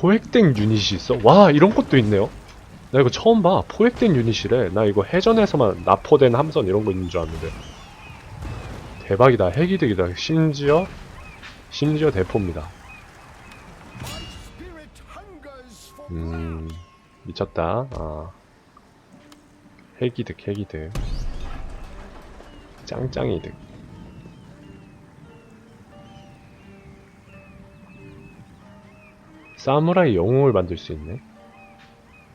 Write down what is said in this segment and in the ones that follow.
포획된 유닛이 있어? 와 이런 것도 있네요. 나 이거 처음 봐. 포획된 유닛이래. 나 이거 해전에서만 납포된 함선 이런 거 있는 줄 알았는데. 대박이다. 핵이득이다. 심지어 심지어 대포입니다. 음 미쳤다. 아. 핵이득 핵이득. 짱짱이득 사무라이 영웅을 만들 수 있네.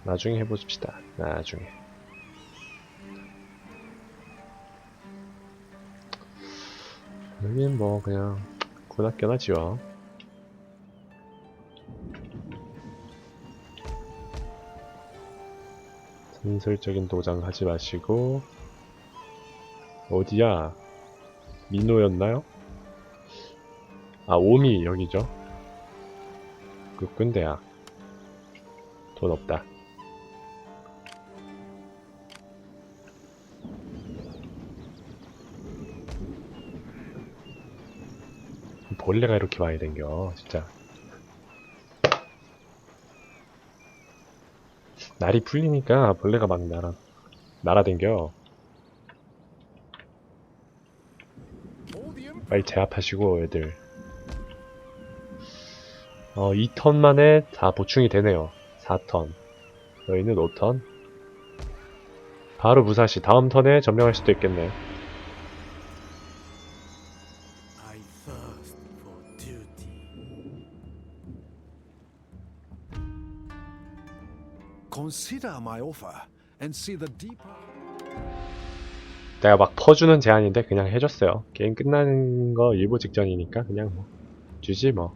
나중에 해보십시다. 나중에. 여긴 뭐 그냥 군학교나 지워 전설적인 도장 하지 마시고. 어디야? 민호였나요? 아 오미 여기죠 국군대학 돈 없다. 벌레가 이렇게 많이 댕겨 진짜. 날이 풀리니까 벌레가 막 날아 날아댕겨. 빨리 제압하시고 애들 어 2턴 만에 다 보충이 되네요. 4턴. 너희는 5턴. 바로 무사시. 다음 턴에 점령할 수도 있겠네. 내가 막 퍼주는 제안인데 그냥 해줬어요. 게임 끝나는 거 일부 직전이니까 그냥 뭐 주지 뭐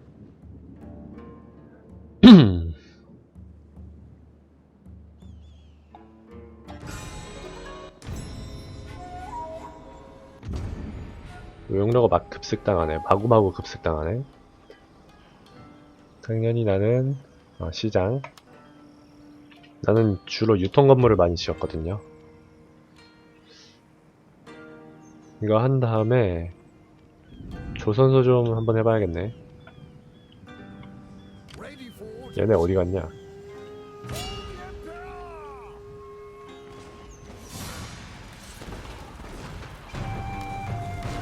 용러가 막 급습당하네. 마구마구 급습당하네. 당연히 나는 어, 시장. 나는 주로 유통 건물을 많이 지었거든요. 이거 한 다음에 조선소 좀 한번 해봐야겠네. 얘네 어디 갔냐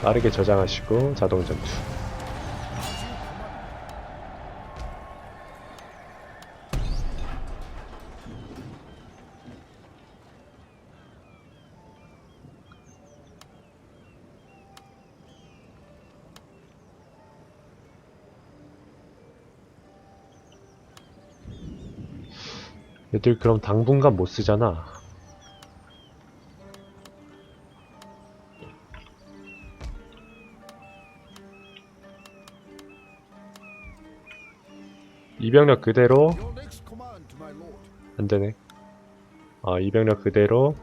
빠르게 저장하시고 자동 전투. 얘들 그럼 당분간 못 쓰잖아 이병력 그대로. 안되네. 아 이병력 그대로.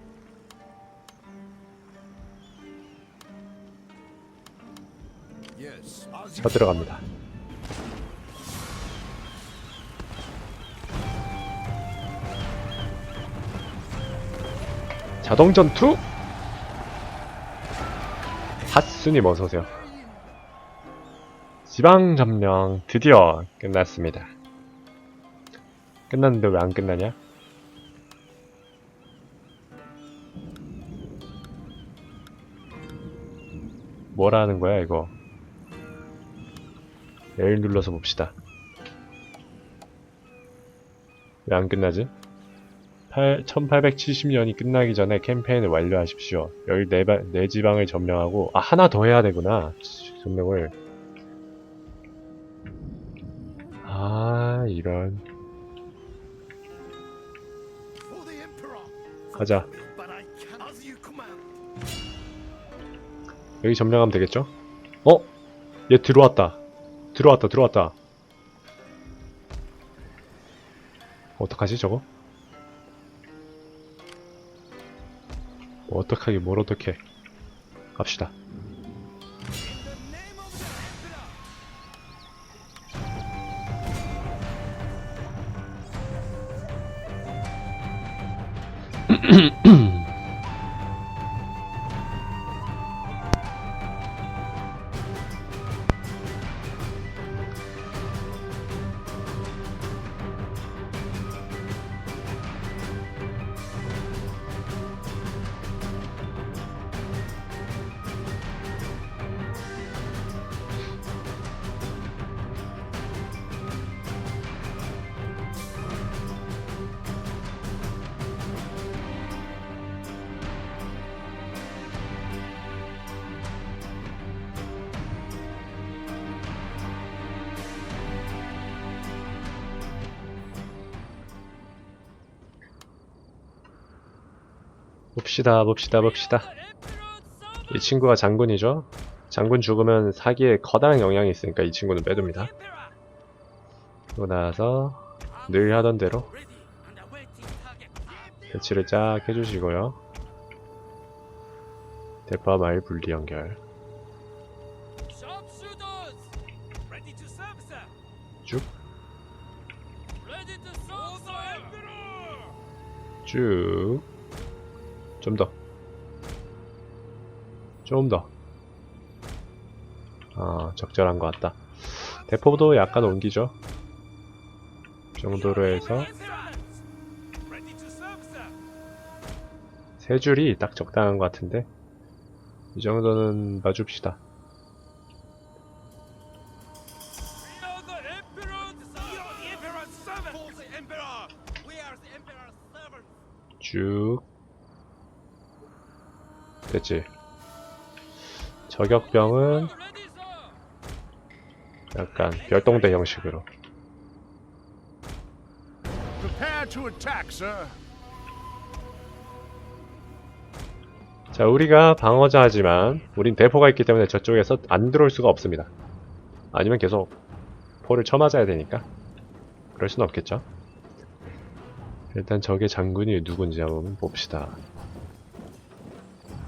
쳐들어갑니다. 자동 전투? 핫순님 어서오세요. 지방 점령 드디어 끝났습니다 끝났는데 왜 안 끝나냐 뭐라 하는 거야 이거 L 눌러서 봅시다. 왜 안 끝나지? 1870년이 끝나기 전에 캠페인을 완료하십시오. 14바, 4지방을 점령하고, 아, 하나 더 해야 되구나. 점령을. 아, 이런. 가자. 여기 점령하면 되겠죠? 어? 얘 들어왔다. 들어왔다, 들어왔다. 어떡하지, 저거? 뭐 어떡하게, 뭘 어떡해. 갑시다. 봅시다, 봅시다, 봅시다. 이 친구가 장군이죠? 장군 죽으면 사기에 커다란 영향이 있으니까 이 친구는 빼둡니다. 그러고 나서 늘 하던 대로 배치를 쫙 해주시고요. 대파 마일 분리 연결! 쭉! 쭉. 좀 더. 좀 더. 아, 적절한 것 같다. 대포도 약간 옮기죠. 이 정도로 해서! 세 줄이 딱 적당한 것 같은데 이 정도는 봐줍시다. We 됐지. 저격병은! 약간 별동대 형식으로. 자, 우리가 방어자지만 우린 대포가 있기 때문에 저쪽에서 안 들어올 수가 없습니다. 아니면 계속 포를 쳐맞아야 되니까 그럴 순 없겠죠. 일단 적의 장군이 누군지 한번 봅시다.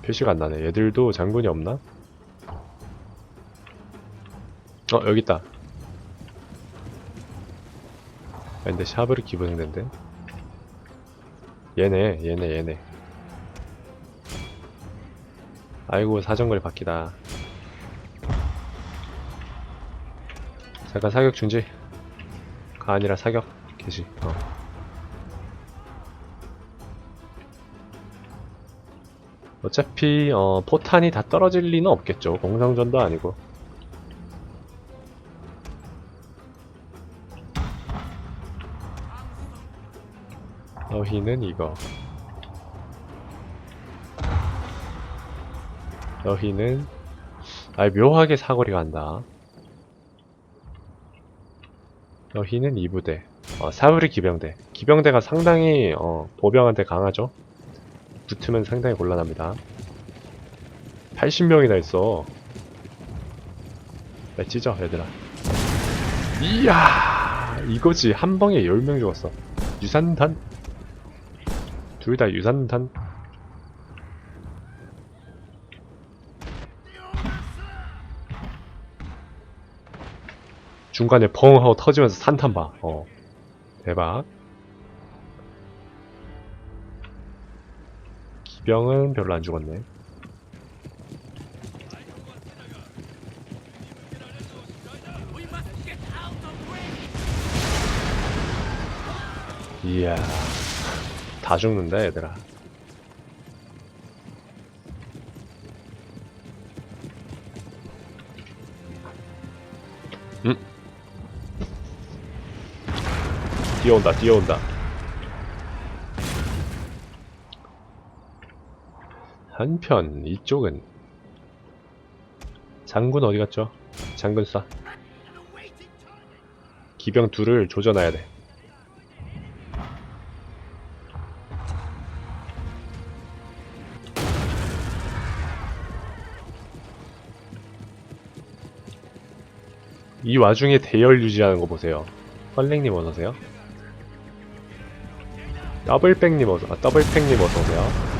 표시가 안 나네. 얘들도 장군이 없나? 어, 여기 있다. 아, 근데 샤브를 기분했는데. 얘네, 얘네, 얘네. 아이고 사정거리 바뀌다 잠깐 사격 중지 가 아니라 사격 개시 어. 어차피 어, 포탄이 다 떨어질 리는 없겠죠 공성전도 아니고 너희는 이거 너희는 아 묘하게 사거리가 간다. 너희는 이 부대. 어, 사브리 기병대. 기병대가 상당히 어, 보병한테 강하죠. 붙으면 상당히 곤란합니다. 80명이나 있어. 야, 찢어, 얘들아. 이야, 이거지. 한 방에 10명 죽었어. 유산탄? 둘 다 유산탄? 중간에 펑 하고 터지면서 산탄 봐. 어. 대박. 병은 별로 안 죽었네. 이야. 다 죽는다, 얘들아. 음. 뛰어온다, 뛰어온다. 한편, 이쪽은 장군 어디 갔죠? 장군 쏴. 기병 둘을 조져놔야 돼. 이 와중에 대열 유지하는 거 보세요. 펄랭님 어서오세요. 더블백님 어서, 아, 더블팩님 어서오세요.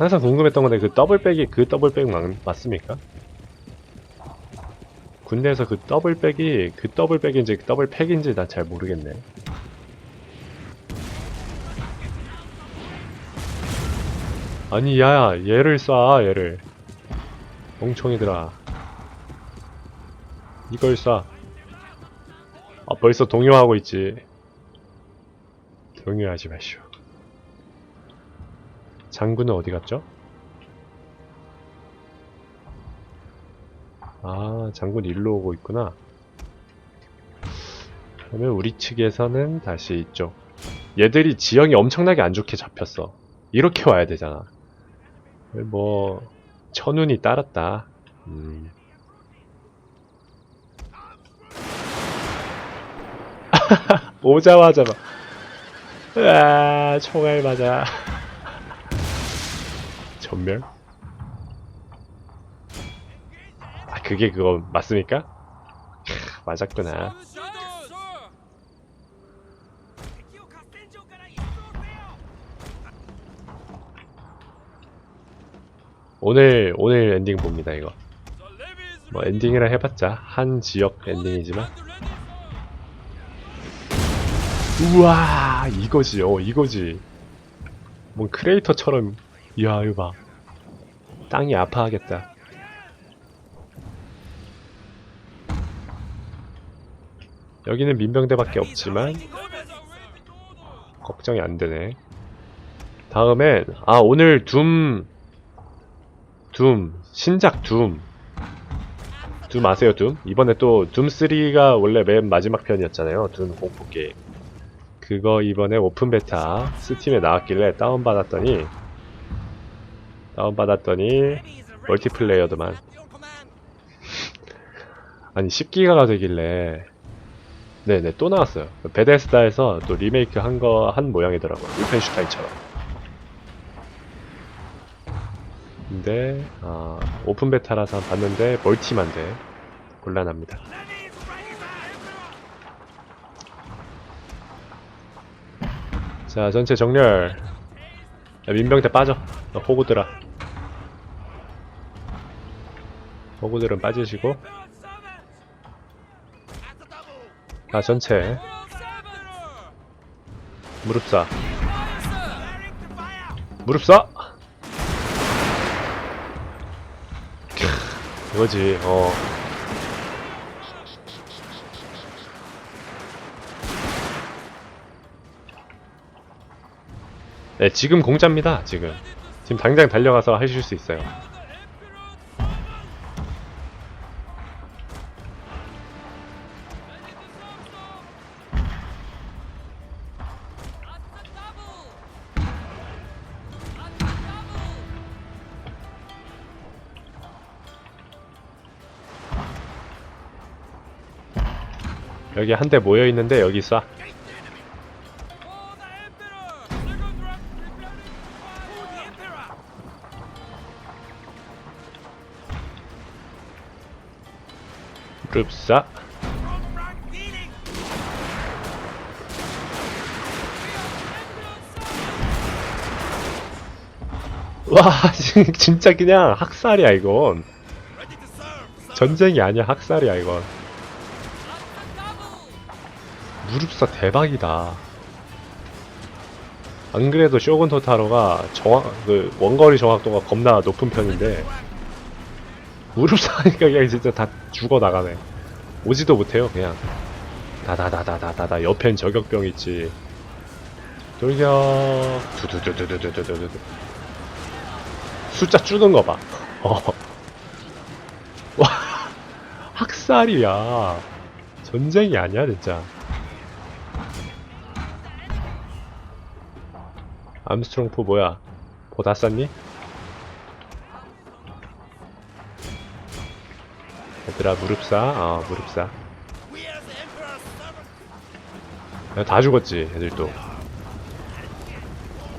항상 궁금했던 건데 그 더블백이 그 더블백 맞, 맞습니까? 군대에서 그 더블백이 그 더블백인지 그 더블팩인지 난잘 모르겠네. 아니 야 얘를 쏴 얘를. 멍청이들아. 이걸 쏴. 아, 벌써 동요하고 있지. 동요하지 마시오 장군은 어디 갔죠? 아 장군 일로 오고 있구나 그러면 우리 측에서는 다시 이쪽 얘들이 지형이 엄청나게 안 좋게 잡혔어 이렇게 와야 되잖아 뭐 천운이 따랐다. 음. 오자마자 막 으아, 총알 맞아. 전멸? 아, 그게 그거 맞습니까? 크, 맞았구나. 오늘, 오늘 엔딩 봅니다, 이거. 뭐, 엔딩이라 해봤자, 한 지역 엔딩이지만. 우와, 이거지, 어, 이거지. 뭔 크레이터처럼, 이야, 이거 봐. 땅이 아파하겠다. 여기는 민병대밖에 없지만, 걱정이 안 되네. 다음엔, 아, 오늘 둠, 둠, 신작 둠. 둠 아세요, 둠? 이번에 또 둠3가 원래 맨 마지막 편이었잖아요. 둠 공포 게임. 그거 이번에 오픈 베타 스팀에 나왔길래 다운받았더니, 다운받았더니, 멀티플레이어드만. 아니, 10기가가 되길래, 네네, 또 나왔어요. 베데스다에서 또 리메이크 한 거, 한 모양이더라고요. 울펜슈타인처럼. 근데 아, 오픈 베타라서 봤는데 멀티만 돼 곤란합니다. 자 전체 정렬. 야, 민병대 빠져. 너 호구들아. 호구들은 빠지시고. 자 전체 무릎 쏴. 무릎 쏴. 이거지, 어. 네, 지금 공짜입니다, 지금. 지금 당장 달려가서 하실 수 있어요. 여기 한 대 모여 있는데 여기 쏴. 쏴. 와, 진짜 그냥 학살이야, 이건. 전쟁이 아니야, 학살이야, 이건. 무릎사 대박이다. 안 그래도 쇼군 토타로가 정확, 그, 원거리 정확도가 겁나 높은 편인데, 무릎사니까 그냥 진짜 다 죽어 나가네. 오지도 못해요, 그냥. 다다다다다다다, 옆엔 저격병 있지. 돌격, 두두두두두두두두. 숫자 줄는 거 봐. 어. 와, 학살이야. 전쟁이 아니야, 진짜. 암스트롱 포 뭐야? 포다 쌌니? 얘들아 무릎 싸? 어 무릎 싸. 야, 다 죽었지 애들도.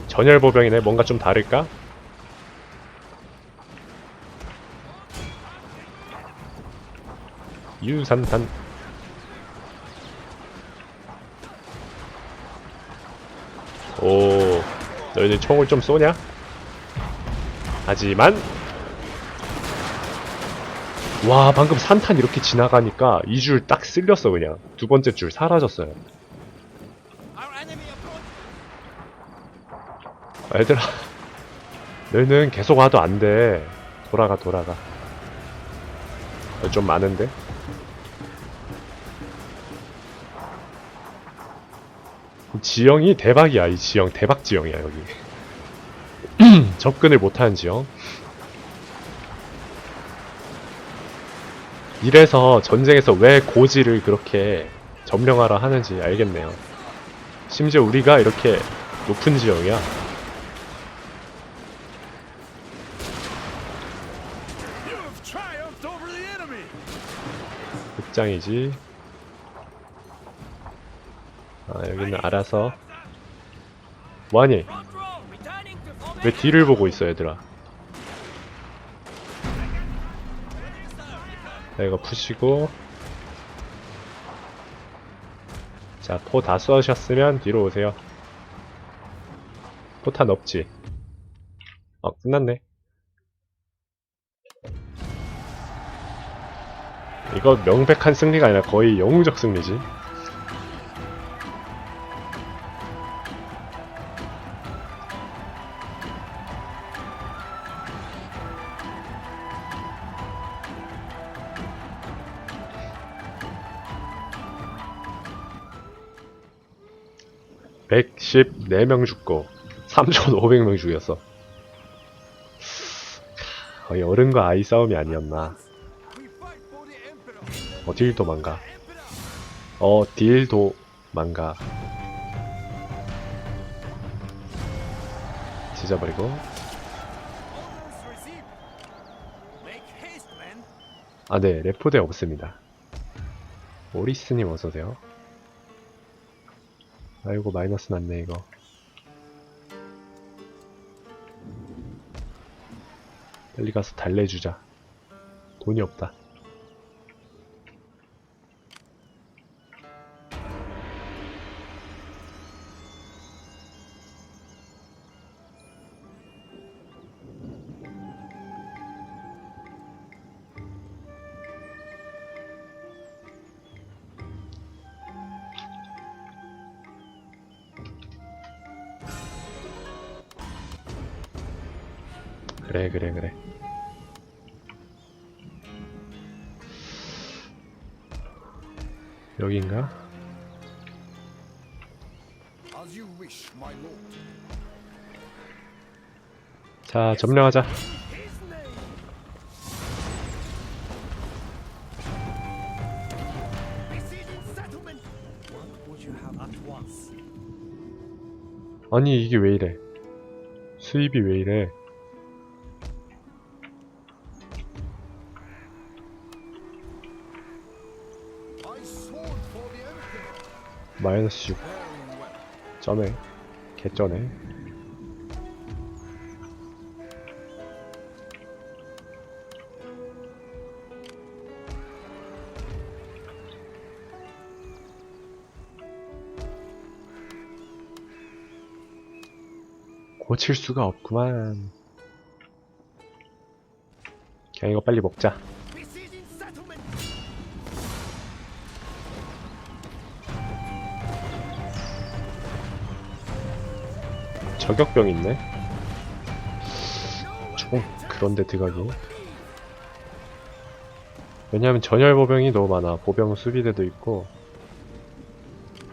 전열보병이네 뭔가 좀 다를까? 유산탄 오 너희들 총을 좀 쏘냐? 하지만 와 방금 산탄 이렇게 지나가니까 이 줄 딱 쓸렸어 그냥. 두 번째 줄 사라졌어요. 아, 얘들아 너희는 계속 와도 안돼. 돌아가 돌아가. 어, 좀 많은데 지형이 대박이야 이 지형. 대박 지형이야 여기. 접근을 못하는 지형. 이래서 전쟁에서 왜 고지를 그렇게 점령하라 하는지 알겠네요. 심지어 우리가 이렇게 높은 지형이야. 극장이지 아 여기는 알아서. 뭐하니? 왜 뒤를 보고 있어 얘들아? 자 이거 푸시고. 자포 다 쏘셨으면 뒤로 오세요. 포탄 없지? 어 끝났네. 이거 명백한 승리가 아니라 거의 영웅적 승리지 (114명) 죽고 (3,500명) 죽였어 거의 어른과 아이 싸움이 아니었나 fight for the Emperor. 어딜 도망가 어 딜 도망가 찢어버리고. 아, 네, 레포대 없습니다. 오리스님 어서오세요. 아이고, 마이너스 났네, 이거. 빨리 가서 달래주자. 돈이 없다. 자, 점령하자. 아니, 이게 왜 이래? 수입이 왜 이래? 마이너스 6. Very well. 쩌네. 개쩌네. 고칠 수가 없구만. 그냥 이거 빨리 먹자. 저격병 있네. 총 그런데 들어가기. 왜냐하면 전열 보병이 너무 많아. 보병 수비대도 있고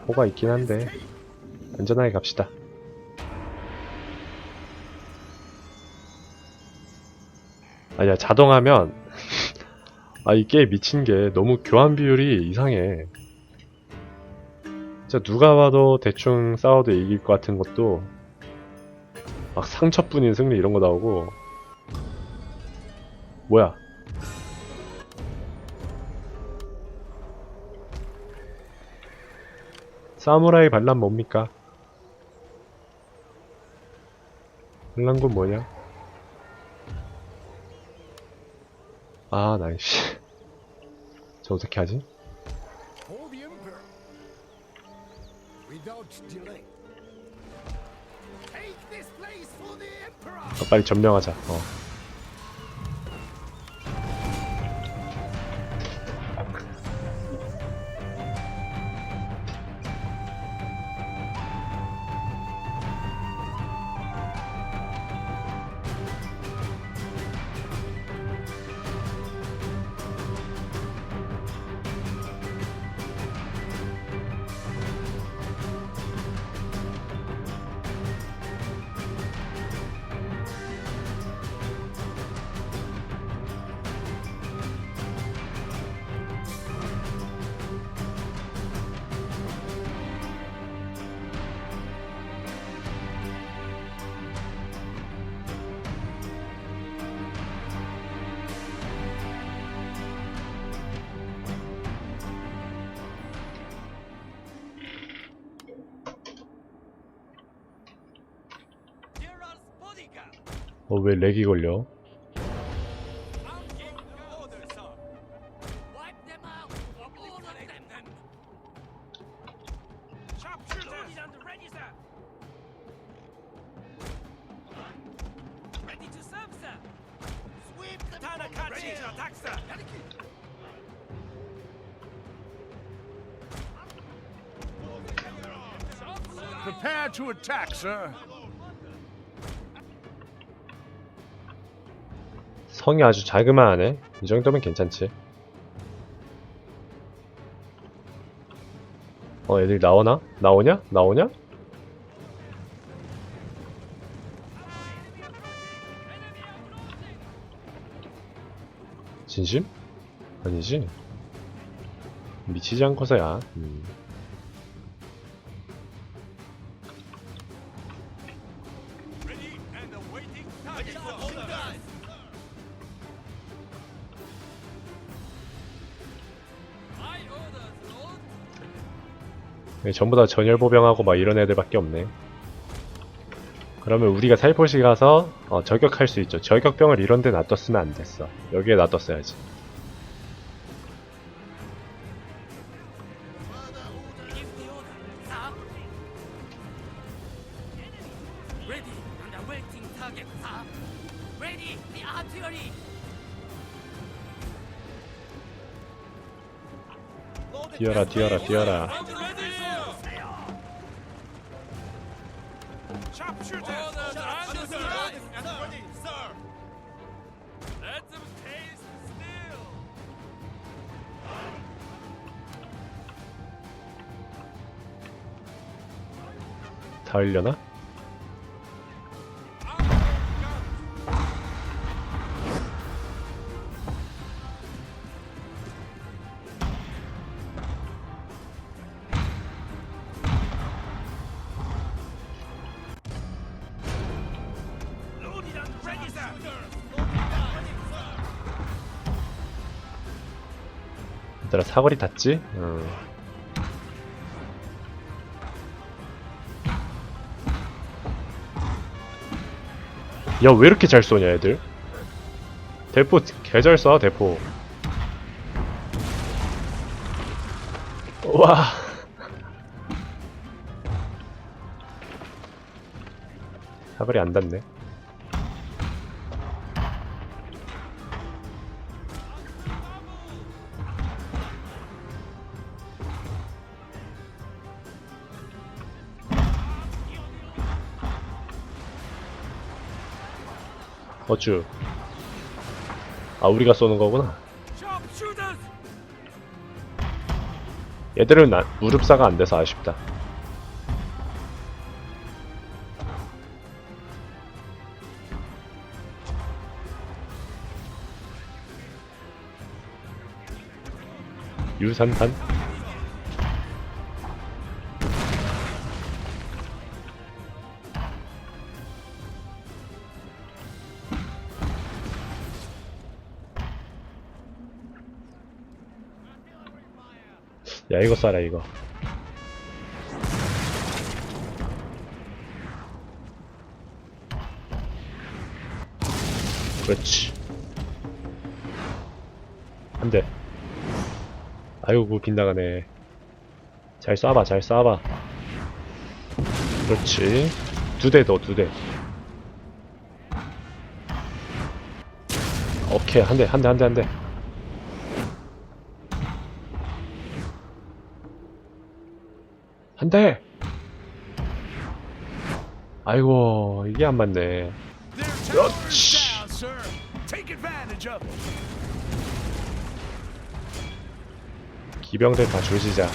호가 있긴 한데 안전하게 갑시다. 아니야 자동하면 아 이 게임 미친 게 너무 교환 비율이 이상해. 진짜 누가 봐도 대충 싸워도 이길 것 같은 것도 막 상처뿐인 승리 이런 거 나오고 뭐야 사무라이 반란 뭡니까? 반란군 뭐냐? 아 나이씨 저 어떻게 하지? 어, 빨리 점령하자 어. 어, 왜 렉이 걸려? 성이 아주 자그마하네. 이 정도면 괜찮지. 어, 애들 나오나? 나오냐? 나오냐? 진심? 아니지? 미치지 않고서야. 음. 전부 다 전열보병하고 막 이런 애들밖에 없네. 그러면 우리가 살포시 가서 어, 저격할 수 있죠. 저격병을 이런 데 놔뒀으면 안 됐어. 여기에 놔뒀어야지. 뛰어라, 뛰어라, 뛰어라. Sir. 얘들아 사거리 닿지? 어. 야 왜 이렇게 잘 쏘냐 애들? 대포 개 잘 쏴 대포. 와. 사거리 안 닿네 어쭈. 아 우리가 쏘는 거구나. 얘들은 나, 무릎사가 안 돼서 아쉽다. 유산탄 야 이거 쏴라 이거. 그렇지. 안돼. 아이고 빗나가네. 잘 쏴봐 잘 쏴봐. 그렇지. 두 대 더 두대. 오케이 한대 한대 한대 한대 한 대! 아이고 이게 안 맞네. 기병들 다 조지자!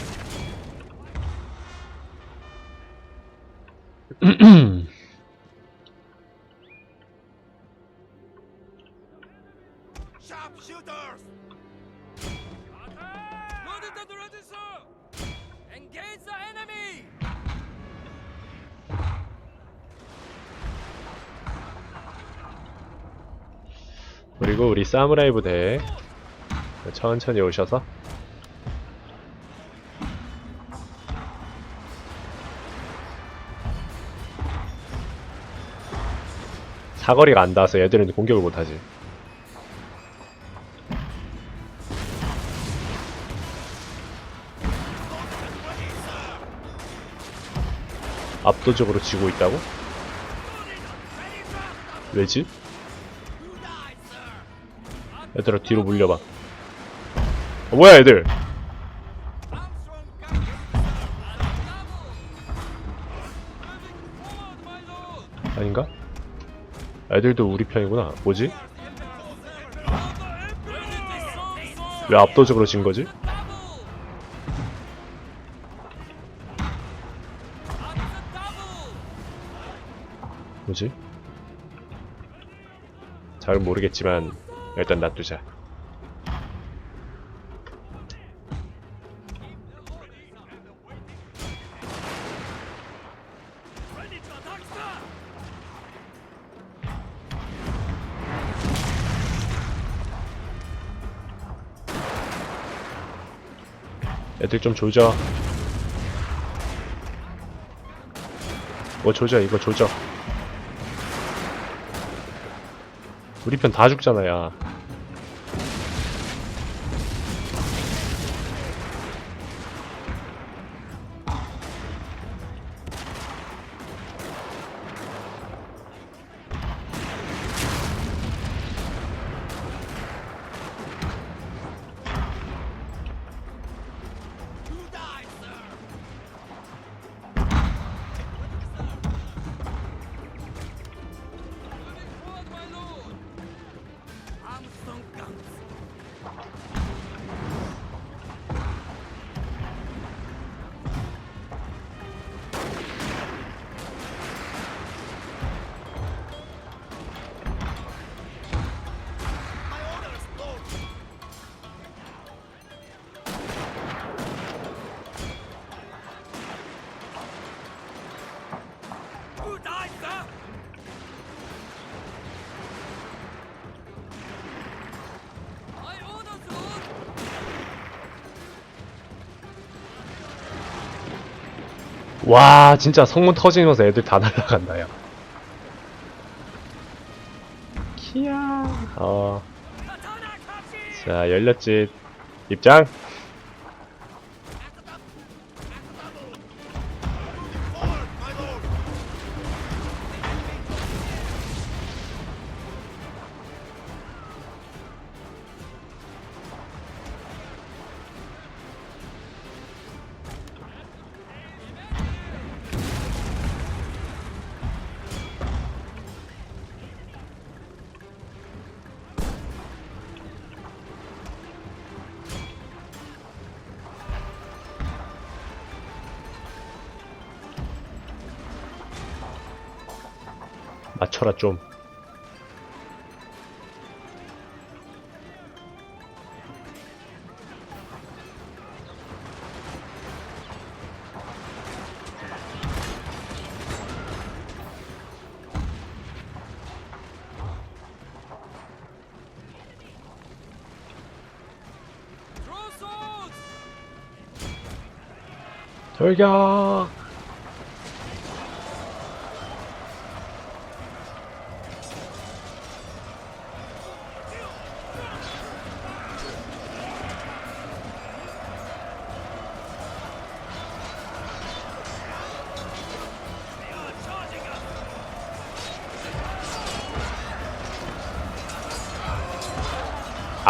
Engage the enemy! 그리고 우리 사무라이 부대 천천히 오셔서 사거리가 안 닿아서 애들은 공격을 못하지. 압도적으로 지고 있다고? 왜지? 얘들아 뒤로 물려봐. 어, 뭐야 lord. 아닌가? 애들도 우리 편이구나. 뭐지? 왜 압도적으로 진 거지? 뭐지? 잘 모르겠지만 일단 놔두자. 애들 좀 조져. 뭐 조져 이거 조져. 우리 편 다 죽잖아 야. 와 진짜 성문 터지면서 애들 다 날라간다 야. 키야. 어. Katana Kashi! 자 열렸지. 입장. 맞춰라 좀. 돌격.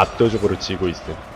압도적으로 지고 있음.